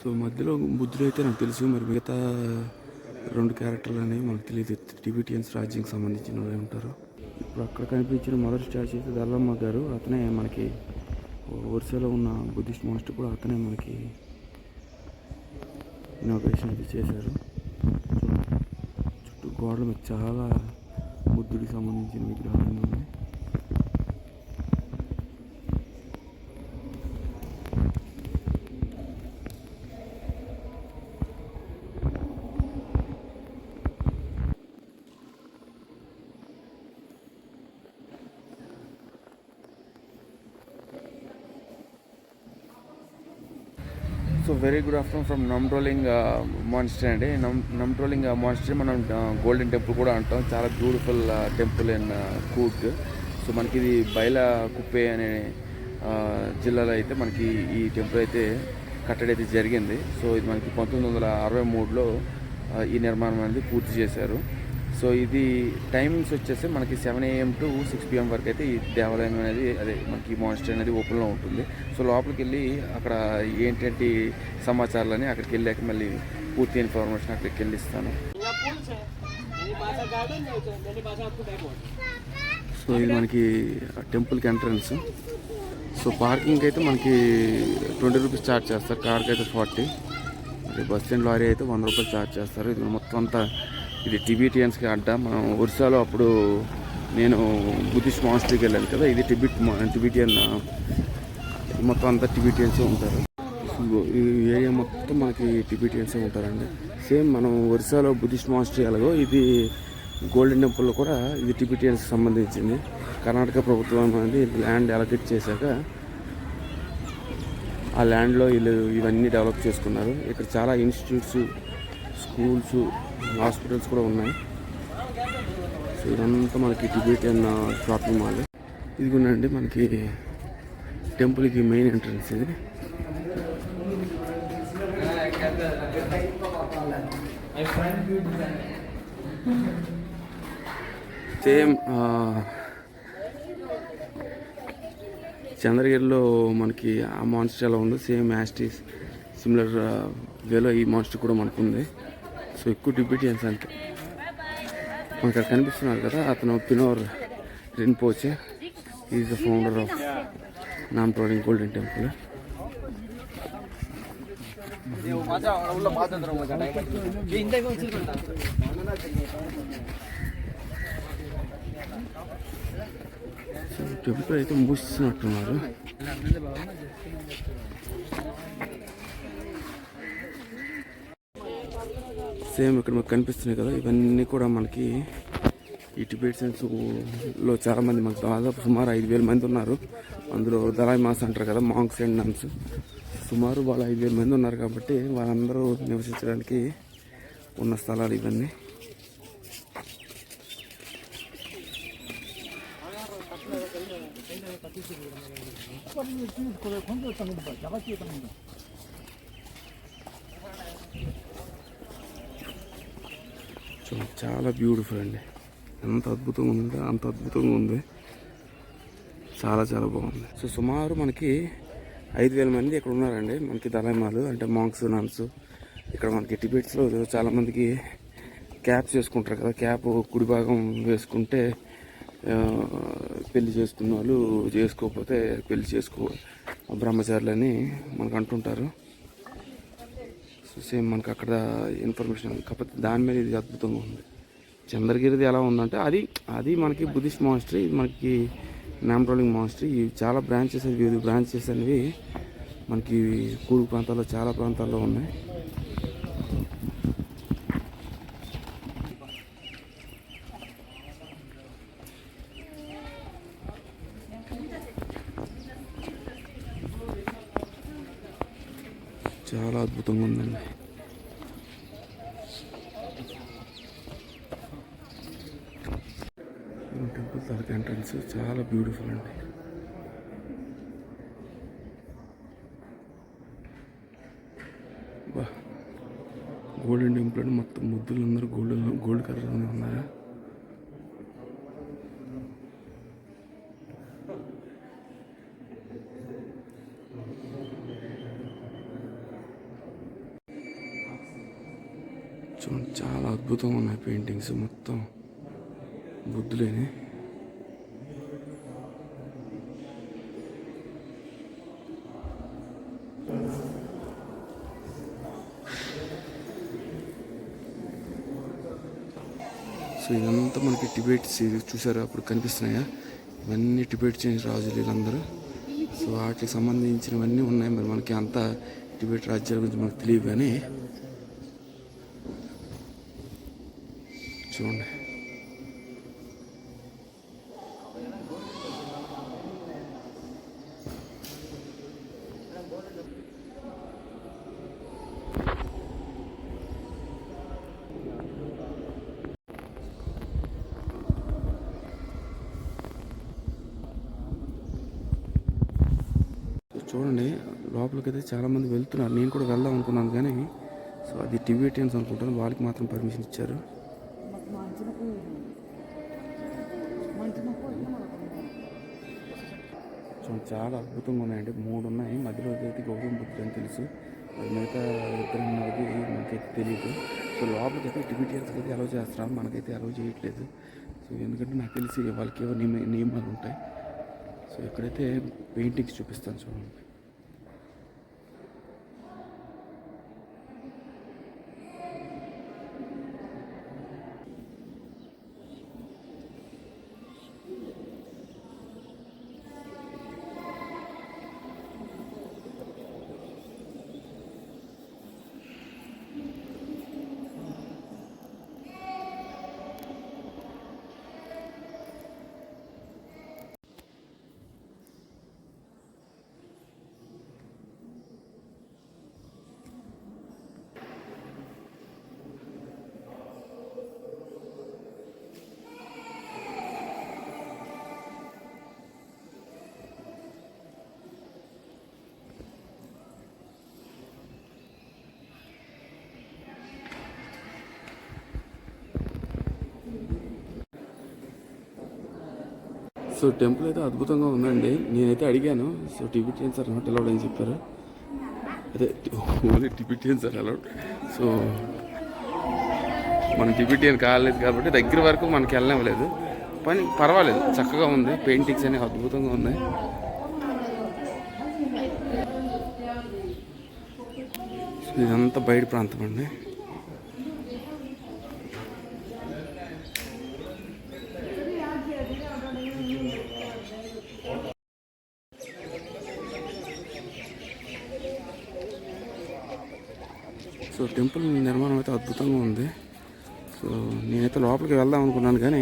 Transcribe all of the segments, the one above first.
So మధ్యలో బుద్ధుడు అయితే నాకు తెలుసు మరి మిగతా రెండు క్యారెక్టర్లు అనేవి మనకు తెలియదు టిబిటియన్స్ రాజ్యంకి సంబంధించిన వాళ్ళు ఉంటారు. ఇప్పుడు అక్కడ కనిపించిన మొదటి స్టాచ్యూ అయితే దల్లమ్మ గారు. అతనే మనకి ఒరిస్సాలో ఉన్న బుద్ధిస్ట్ మాస్టర్ కూడా అతనే మనకి ఇనాగ్రేషన్ అయితే చేశారు. చుట్టూ గోడల మీద చాలా బుద్ధుడికి సంబంధించిన విగ్రహాలు ఉన్నాయి so very good afternoon from Namdroling monastery అండి. నమ్ నమ్ట్రోలింగ్ మాన్స్టర్ మనం గోల్డెన్ టెంపుల్ కూడా అంటాం. చాలా బ్యూటిఫుల్ టెంపుల్ ఇన్ కూట్ సో మనకి ఇది బయల కుప్పే అనే జిల్లాలో అయితే మనకి ఈ టెంపుల్ అయితే కట్టడి అయితే జరిగింది. సో ఇది మనకి పంతొమ్మిది వందల అరవై మూడులో ఈ నిర్మాణం అనేది పూర్తి చేశారు. సో ఇది టైమింగ్స్ వచ్చేసి మనకి seven AM to six PM వరకు అయితే ఈ దేవాలయం అనేది అదే మనకి మాన్స్టర్ అనేది ఓపెన్లో ఉంటుంది. సో లోపలికి వెళ్ళి అక్కడ ఏంటంటే సమాచారాలని అక్కడికి వెళ్ళాక మళ్ళీ పూర్తి ఇన్ఫర్మేషన్ అక్కడికి వెళ్ళిస్తాను సో ఇది మనకి టెంపుల్కి ఎంట్రన్స్. సో పార్కింగ్ అయితే మనకి ట్వంటీ రూపీస్ ఛార్జ్ చేస్తారు. కార్కి అయితే ఫార్టీ. బస్ స్టాండ్ లారీ అయితే వంద రూపాయలు ఛార్జ్ చేస్తారు. ఇది మొత్తం అంతా ఇది టిబిటియన్స్కి అడ్డ మనం ఒరిస్సాలో అప్పుడు నేను బుద్ధిస్ట్ మాస్టర్కి వెళ్ళాను కదా ఇది టిబిట్ టిబిటియన్ మొత్తం అంతా టిబిటియన్సే ఉంటారు. ఈ ఏరియా మొత్తం మనకి టిబిటియన్సే ఉంటారండి. సేమ్ మనం ఒరిస్సాలో బుద్ధిస్ట్ మాస్టర్ ఎలాగో ఇది గోల్డెన్ టెంపుల్లో కూడా ఇది టిబిటియన్స్కి సంబంధించింది. కర్ణాటక ప్రభుత్వం అనేది ల్యాండ్ అలొకేట్ చేశాక ఆ ల్యాండ్లో వీళ్ళు ఇవన్నీ డెవలప్ చేసుకున్నారు. ఇక్కడ చాలా ఇన్స్టిట్యూట్స్ స్కూల్స్ హాస్పిటల్స్ కూడా ఉన్నాయి. సో ఇదంతా మనకి టిబెటియన్ షాపింగ్ మాల్. ఇదిగోనండి మనకి టెంపుల్కి మెయిన్ ఎంట్రన్స్ ఇది. సేమ్ చంద్రగిరిలో మనకి ఆ మాన్స్టర్ ఎలా ఉందో. సేమ్ యాస్టీస్ సిమిలర్ వేలో ఈ మాన్స్టర్ కూడా మనకు ఉంది సో ఎక్కువ టిబిటియన్స్ అంటే మనకు అక్కడ కనిపిస్తున్నారు కదా అతను Penor Rinpoche. Is the founder of Namdroling golden temple temple అయితే మూసిస్తున్నట్టున్నారు సేమ్ ఇక్కడ మనకు కనిపిస్తున్నాయి కదా ఇవన్నీ కూడా మనకి ఈ టిబెట్సన్స్లో చాలా మనకు దాదాపు సుమారు ఐదు వేల మంది ఉన్నారు. అందులో దలాయి మాస్ అంటారు కదా మాంగ్స్ అండ్ నన్స్ సుమారు వాళ్ళు ఐదు వేల మంది ఉన్నారు కాబట్టి వాళ్ళందరూ నివసించడానికి ఉన్న స్థలాలు ఇవన్నీ సో చాలా బ్యూటిఫుల్ అండి. ఎంత అద్భుతంగా ఉందో అంత అద్భుతంగా ఉంది. చాలా చాలా బాగుంది. సో సుమారు మనకి ఐదు వేల మంది ఇక్కడ ఉన్నారండి. మనకి దళైమాలు అంటే మాంక్స్ నాన్స్ ఇక్కడ మనకి టిబెట్స్లో చాలామందికి క్యాప్స్ వేసుకుంటారు కదా. క్యాప్ కుడి భాగం వేసుకుంటే పెళ్ళి చేసుకున్న వాళ్ళు చేసుకోకపోతే పెళ్ళి చేసుకో బ్రహ్మచారులని మనకు అంటుంటారు. సేమ్ మనకు అక్కడ ఇన్ఫర్మేషన్ ఉంది కాకపోతే దాని మీద ఇది అద్భుతంగా ఉంది. చంద్రగిరిది ఎలా ఉందంటే అది అది మనకి బుద్ధిస్ట్ మాస్టరీ మనకి నామ్రోలింగ్ మాస్టరీ ఇవి చాలా బ్రాంచెస్ వివిధ బ్రాంచెస్ అనేవి మనకి కూడు ప్రాంతాల్లో చాలా ప్రాంతాల్లో ఉన్నాయి. చాలా అద్భుతంగా ఉందండి. టెంపుల్ తాలూకు ఎంట్రన్స్ చాలా బ్యూటిఫుల్ అండి. బా గోల్డెన్ టెంపుల్ అంటే మొత్తం ముద్దులు అందరూ గోల్డ్ గోల్డ్ కలర్ ఉన్నాయా చూడండి చాలా అద్భుతంగా ఉన్నాయి పెయింటింగ్స్ మొత్తం. బుద్ధులేని. సో ఇదంతా మనకి టిబెట్ చూసారా? అప్పుడు కనిపిస్తున్నాయా? ఇవన్నీ టిబెట్ చేంజ్ రాజులు వీళ్ళందరూ. సో వాటికి సంబంధించినవన్నీ ఉన్నాయి. మరి మనకి అంతా టిబెట్ రాజ్యాల గురించి మనకు తెలియదు కానీ చూడండి చూడండి లోపలికైతే చాలా మంది వెళ్తున్నారు. నేను కూడా వెళ్దాం అనుకున్నాను కానీ సో అది టిబెటియన్స్ అనుకుంటాను. వాళ్ళకి మాత్రం పర్మిషన్ ఇచ్చారు. సో చాలా అద్భుతంగా ఉన్నాయండి. మూడు ఉన్నాయి. మధ్యలో అయితే గౌతమ బుద్ధుడు అని తెలుసు. మిగతా ఇద్దరు ఉన్నది మనకైతే తెలియదు సో లోపలికి అయితే టిబెటియన్స్కి అయితే అలౌ చేస్తున్నారు మనకైతే అలౌ చేయట్లేదు. సో ఎందుకంటే నాకు తెలిసి వాళ్ళకి ఏవో నియమ నియమాలు ఉంటాయి. సో ఇక్కడైతే పెయింటింగ్స్ చూపిస్తాను చూడండి. సో టెంపుల్ అయితే అద్భుతంగా ఉందండి. నేనైతే అడిగాను so Tibetans are not allowed అని చెప్పారు? అదే only Tibetans are allowed so మనం టిబిటియన్ కాలేదు కాబట్టి దగ్గర వరకు మనకి వెళ్ళనివ్వలేదు. పని పర్వాలేదు చక్కగా ఉంది. పెయింటింగ్స్ అనేవి అద్భుతంగా ఉన్నాయి. ఇదంతా బయట ప్రాంతం అండి. సో టెంపుల్ నిర్మాణం అయితే అద్భుతంగా ఉంది. సో నేనైతే లోపలికి వెళ్దాం అనుకున్నాను కానీ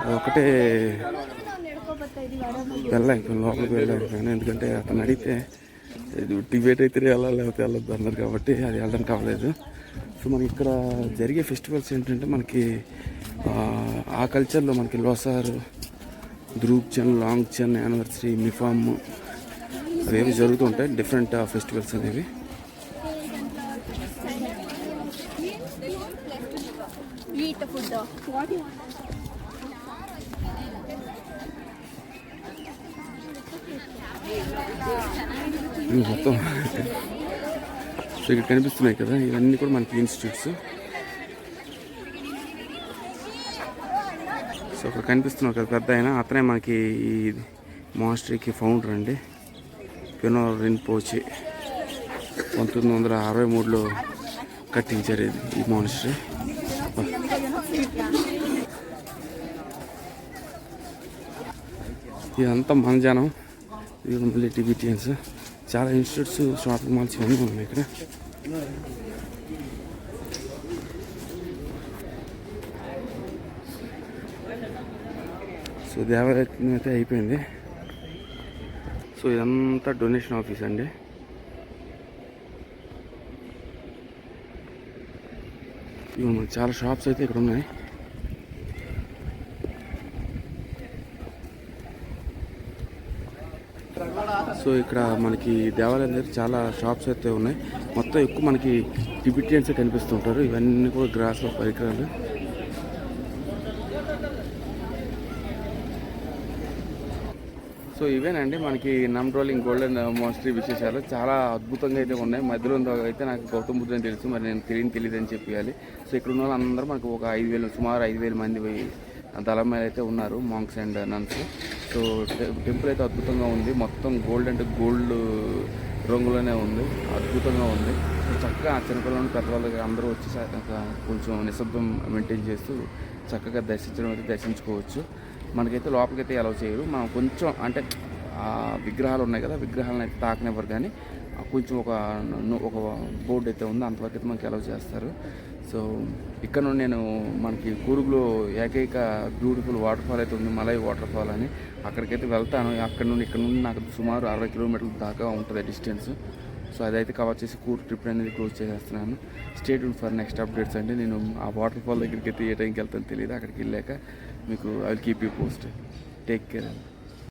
అది ఒకటే వెళ్ళాను లోపలికి వెళ్ళాను కానీ ఎందుకంటే అతను అడిగితే టిబేట్ అయితే వెళ్ళాలి లేకపోతే వెళ్ళొద్దు అన్నారు కాబట్టి అది వెళ్ళడం కావలేదు. సో మనకి ఇక్కడ జరిగే ఫెస్టివల్స్ ఏంటంటే మనకి ఆ, కల్చర్లో మనకి లోసార్ ధ్రూప్ చన్ లాంగ్ చన్ యానివర్సరీ మిఫామ్ అవేవి జరుగుతూ ఉంటాయి. డిఫరెంట్ ఫెస్టివల్స్ అనేవి. Eat the food. What do you want? ఇవి మొత్తం. సో ఇక్కడ కనిపిస్తున్నాయి కదా ఇవన్నీ కూడా మనకి ఇన్స్టిట్యూట్స్. సో ఇక్కడ కనిపిస్తున్నారు కదా పెద్ద ఆయన. అతనే మనకి ఈ మాస్టరీకి ఫౌండర్ అండి. పినో రిన్పోచి పంతొమ్మిది వందల అరవై మూడులో కట్టించారు ఇది ఈ మానిస్టరీ ఇదంతా మన జనం. ఇది మళ్ళీ టిబిటియన్స్. చాలా ఇన్స్టిట్యూట్స్ షాపింగ్ మాల్స్ ఇవన్నీ ఉన్నాయి ఇక్కడ. సో దేవాలయం అయితే అయిపోయింది. సో ఇదంతా డొనేషన్ ఆఫీస్ అండి ఇవి మనకి చాలా షాప్స్ అయితే ఇక్కడ ఉన్నాయి. సో ఇక్కడ మనకి దేవాలయం దగ్గర చాలా షాప్స్ అయితే ఉన్నాయి. మొత్తం ఎక్కువ మనకి టిబిటియన్సే కనిపిస్తుంటారు. ఇవన్నీ కూడా గ్రాస్ పరికరాలు. సో ఇవేనండి మనకి నమ్రోలింగ్ గోల్డెన్ మోస్ట్రీ విశేషాలు చాలా అద్భుతంగా అయితే ఉన్నాయి. మధ్యలో అయితే నాకు గౌతమ్ బుద్ధుని తెలుసు మరి నేను తెలియని తెలియదు అని చెప్పాలి సో ఇక్కడ ఉన్న వాళ్ళందరూ మనకు ఒక ఐదు వేలు సుమారు ఐదు వేల మంది దళం మీద అయితే ఉన్నారు monks and nuns. So temple అయితే అద్భుతంగా ఉంది. మొత్తం గోల్డ్ అంటే గోల్డ్ రంగులోనే ఉంది అద్భుతంగా ఉంది. సో చక్కగా చిన్నపిల్లలు పెద్దవాళ్ళకి అందరూ వచ్చి కొంచెం నిశ్శబ్దం మెయింటైన్ చేస్తూ చక్కగా దర్శించడం అయితే దర్శించుకోవచ్చు. మనకైతే లోపలికైతే అలౌ చేయరు. మనం కొంచెం అంటే ఆ విగ్రహాలు ఉన్నాయి కదా విగ్రహాలను అయితే తాకనివ్వరు కానీ కొంచెం ఒక ఒక బోర్డు అయితే ఉంది అంతవరకు అయితే మనకి అలౌ చేస్తారు. సో ఇక్కడ నుండి నేను మనకి కూరుగులో ఏకైక బ్యూటిఫుల్ వాటర్ ఫాల్ అయితే ఉంది మలై వాటర్ ఫాల్ అని. అక్కడికైతే వెళ్తాను. అక్కడ నుండి ఇక్కడ నుండి నాకు సుమారు అరవై కిలోమీటర్ల దాకా ఉంటుంది డిస్టెన్స్ సో అదైతే కవర్ చేసి కూర్ ట్రిప్ అనేది క్లోజ్ చేసేస్తున్నాను. స్టేట్ ఫర్ నెక్స్ట్ అప్డేట్స్ అంటే నేను ఆ వాటర్ ఫాల్ దగ్గరికి అయితే ఏ టైంకి వెళ్తాను తెలియదు. అక్కడికి వెళ్ళాక మీకు I will keep you post take care